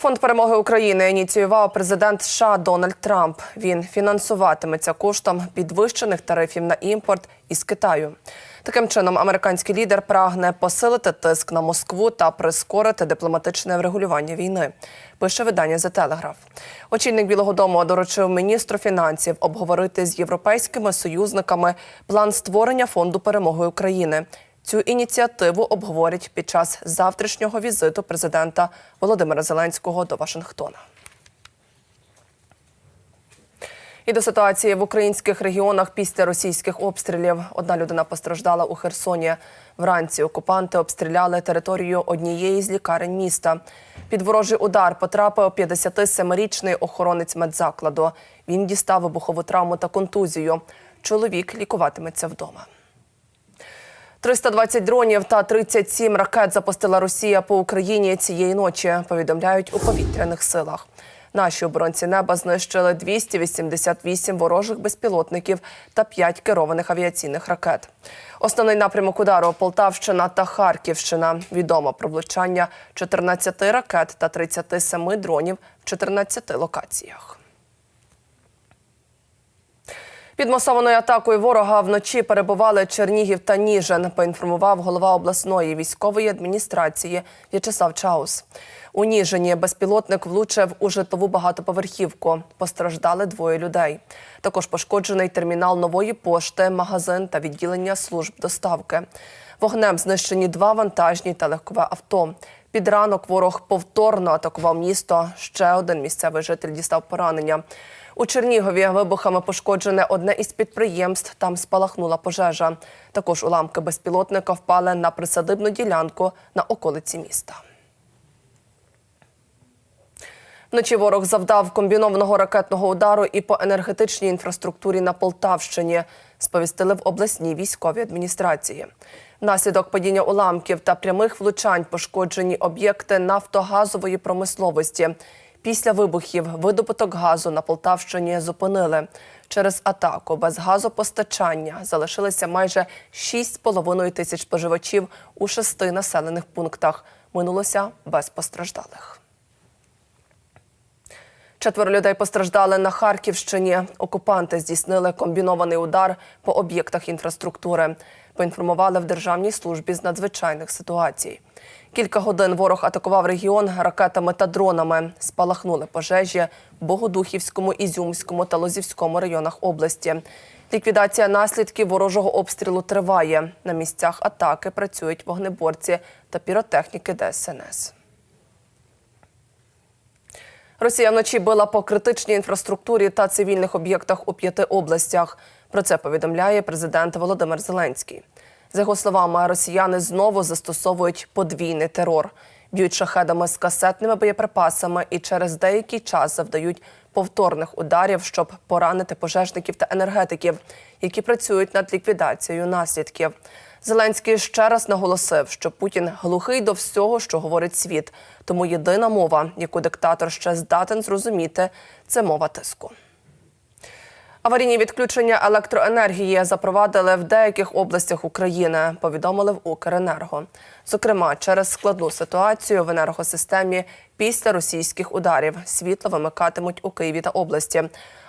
Фонд перемоги України ініціював президент США Дональд Трамп. Він фінансуватиметься коштом підвищених тарифів на імпорт із Китаю. Таким чином, американський лідер прагне посилити тиск на Москву та прискорити дипломатичне врегулювання війни. Пише видання The Telegraph. Очільник Білого Дому доручив міністру фінансів обговорити з європейськими союзниками план створення фонду перемоги України. Цю ініціативу обговорять під час завтрашнього візиту президента Володимира Зеленського до Вашингтона. І до ситуації в українських регіонах після російських обстрілів. Одна людина постраждала у Херсоні. Вранці окупанти обстріляли територію однієї з лікарень міста. Під ворожий удар потрапив 57-річний охоронець медзакладу. Він дістав вибухову травму та контузію. Чоловік лікуватиметься вдома. 320 дронів та 37 ракет запустила Росія по Україні цієї ночі. Повідомляють у повітряних силах. Наші оборонці неба знищили 288 ворожих безпілотників та 5 керованих авіаційних ракет. Основний напрямок удару Полтавщина та Харківщина. Відомо про влучання 14 ракет та 37 дронів в 14 локаціях. Під масованою атакою ворога вночі перебували Чернігів та Ніжин, поінформував голова обласної військової адміністрації В'ячеслав Чаус. У Ніжині безпілотник влучив у житлову багатоповерхівку. Постраждали двоє людей. Також пошкоджений термінал нової пошти, магазин та відділення служб доставки. Вогнем знищені два вантажні та легкове авто. Під ранок ворог повторно атакував місто. Ще один місцевий житель дістав поранення. У Чернігові вибухами пошкоджене одне із підприємств. Там спалахнула пожежа. Також уламки безпілотника впали на присадибну ділянку на околиці міста. Вночі ворог завдав комбінованого ракетного удару і по енергетичній інфраструктурі на Полтавщині, сповістили в обласній військовій адміністрації. Внаслідок падіння уламків та прямих влучань пошкоджені об'єкти нафтогазової промисловості. Після вибухів видобуток газу на Полтавщині зупинили. Через атаку без газопостачання залишилися майже 6,5 тисяч споживачів у шести населених пунктах. Минулося без постраждалих. Четверо людей постраждали на Харківщині. Окупанти здійснили комбінований удар по об'єктах інфраструктури. Поінформували в Державній службі з надзвичайних ситуацій. Кілька годин ворог атакував регіон ракетами та дронами. Спалахнули пожежі в Богодухівському, Ізюмському та Лозівському районах області. Ліквідація наслідків ворожого обстрілу триває. На місцях атаки працюють вогнеборці та піротехніки ДСНС. Росія вночі била по критичній інфраструктурі та цивільних об'єктах у п'яти областях. Про це повідомляє президент Володимир Зеленський. За його словами, росіяни знову застосовують подвійний терор, б'ють шахедами з касетними боєприпасами і через деякий час завдають повторних ударів, щоб поранити пожежників та енергетиків, які працюють над ліквідацією наслідків. Зеленський ще раз наголосив, що Путін глухий до всього, що говорить світ. Тому єдина мова, яку диктатор ще здатен зрозуміти, це мова тиску. Аварійні відключення електроенергії запровадили в деяких областях України, повідомили в Укренерго. Зокрема, через складну ситуацію в енергосистемі після російських ударів світло вимикатимуть у Києві та області,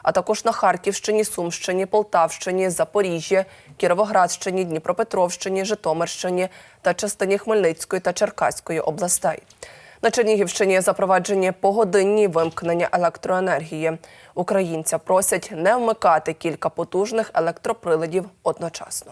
а також на Харківщині, Сумщині, Полтавщині, Запоріжжі, Кіровоградщині, Дніпропетровщині, Житомирщині та частині Хмельницької та Черкаської областей. На Чернігівщині запроваджені погодинні вимкнення електроенергії. Українця просять не вмикати кілька потужних електроприладів одночасно.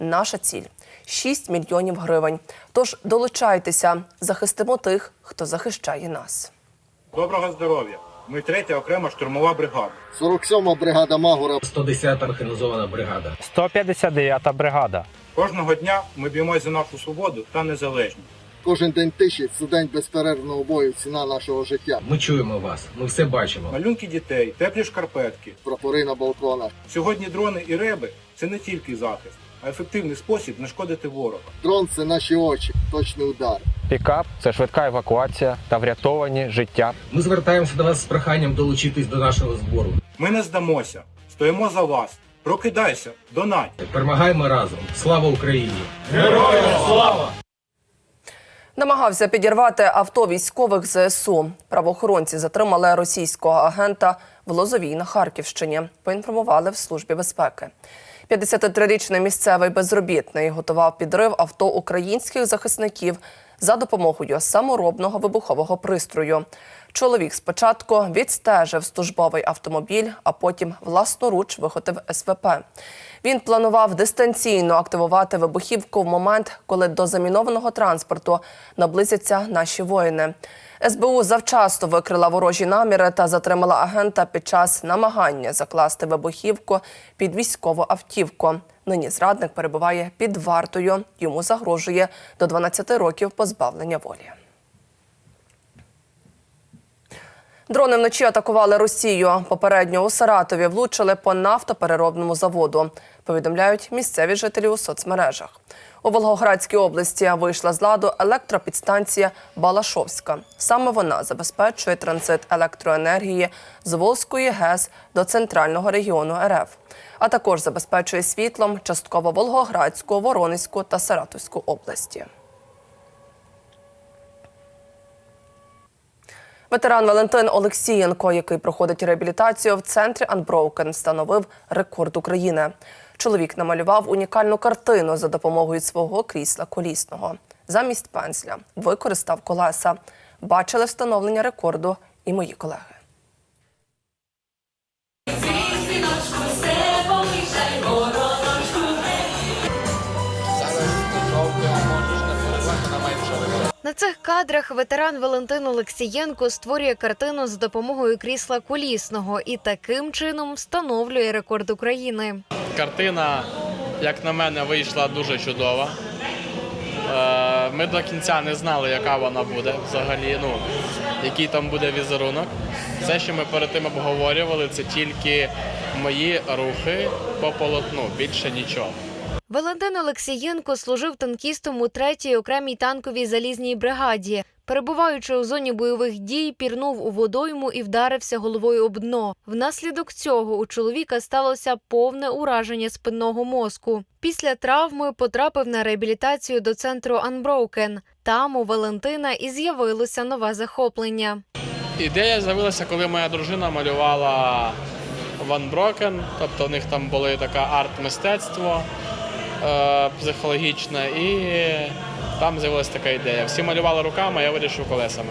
Наша ціль 6 мільйонів гривень. Тож долучайтеся, захистимо тих, хто захищає нас. Доброго здоров'я! Ми третя окрема штурмова бригада. 47-ма бригада Магура 110 організована бригада. 159-та бригада. Кожного дня ми б'ємося за нашу свободу та незалежність. Кожен день тиші це день безперервного бою, ціна нашого життя. Ми чуємо вас, ми все бачимо. Малюнки дітей, теплі шкарпетки. Прапори на балконах. Сьогодні дрони і реби це не тільки захист, а ефективний спосіб не шкодити ворога. Дрон це наші очі, точний удар. Пікап це швидка евакуація та врятовані життя. Ми звертаємося до вас з проханням долучитись до нашого збору. Ми не здамося, стоїмо за вас. Прокидайся, донать. Перемагаємо разом. Слава Україні! Героям Намагався підірвати авто військових ЗСУ. Правоохоронці затримали російського агента в Лозовій на Харківщині. Поінформували в службі безпеки. 53-річний місцевий безробітний готував підрив авто українських захисників за допомогою саморобного вибухового пристрою. Чоловік спочатку відстежив службовий автомобіль, а потім власноруч виготовив СВП. Він планував дистанційно активувати вибухівку в момент, коли до замінованого транспорту наблизяться наші воїни. СБУ завчасно викрила ворожі наміри та затримала агента під час намагання закласти вибухівку під військову автівку. Нині зрадник перебуває під вартою. Йому загрожує до 12 років позбавлення волі. Дрони вночі атакували Росію. Попередньо у Саратові влучили по нафтопереробному заводу. Повідомляють місцеві жителі у соцмережах. У Волгоградській області вийшла з ладу електропідстанція Балашовська. Саме вона забезпечує транзит електроенергії з Волзької ГЕС до центрального регіону РФ, а також забезпечує світлом частково Волгоградську, Воронезьку та Саратовську області. Ветеран Валентин Олексієнко, який проходить реабілітацію в центрі Unbroken, встановив рекорд України. Чоловік намалював унікальну картину за допомогою свого крісла колісного. Замість пензля використав колеса. Бачили встановлення рекорду і мої колеги. На цих кадрах ветеран Валентин Олексієнко створює картину з допомогою крісла колісного і таким чином встановлює рекорд України. Картина, як на мене, вийшла дуже чудова. Е, Ми до кінця не знали, яка вона буде взагалі, ну, який там буде візерунок. Все, що ми перед тим обговорювали, це тільки мої рухи по полотну, більше нічого. Валентин Олексієнко служив танкістом у 3-й окремій танковій залізній бригаді. Перебуваючи у зоні бойових дій, пірнув у водойму і вдарився головою об дно. Внаслідок цього у чоловіка сталося повне ураження спинного мозку. Після травми потрапив на реабілітацію до центру Unbroken. Там у Валентина і з'явилося нове захоплення. Ідея з'явилася, коли моя дружина малювала Ван Брокен, тобто у них там були така арт-мистецтво е, психологічне, і там з'явилася така ідея. Всі малювали руками, а я вирішив колесами.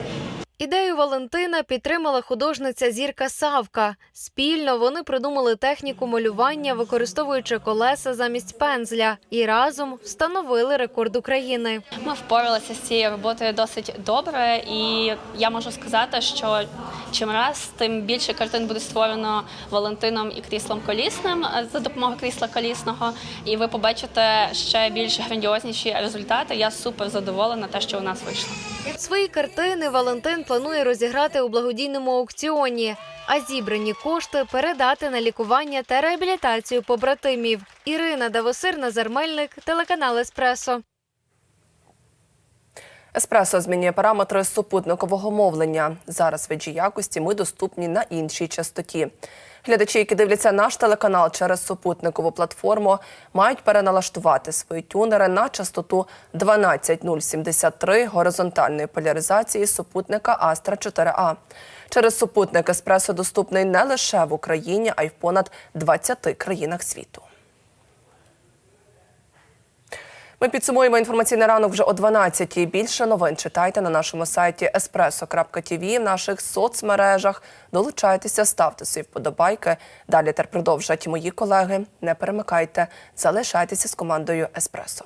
Ідею Валентина підтримала художниця Зірка Савка. Спільно вони придумали техніку малювання, використовуючи колеса замість пензля, і разом встановили рекорд України. Ми впоралися з цією роботою досить добре, і я можу сказати, що чим раз, тим більше картин буде створено Валентином і кріслом колісним е, за допомогою крісла колісного. І ви побачите ще більш грандіозніші результати. Я супер задоволена те, що у нас вийшло. Свої картини Валентин планує розіграти у благодійному аукціоні, а зібрані кошти передати на лікування та реабілітацію побратимів. Ірина Давосир, Назар Мельник, телеканал Еспресо. Еспресо змінює параметри супутникового мовлення. Зараз в якості ми доступні на іншій частоті. Глядачі, які дивляться наш телеканал через супутникову платформу, мають переналаштувати свої тюнери на частоту 12073 горизонтальної поляризації супутника Астра 4А. Через супутник Еспресо доступний не лише в Україні, а й в понад 20 країнах світу. Ми підсумуємо інформаційний ранок вже о 12-й. Більше новин читайте на нашому сайті espresso.tv, в наших соцмережах. Долучайтеся, ставте свої вподобайки. Далі тепер продовжать мої колеги. Не перемикайте, залишайтеся з командою Еспресо.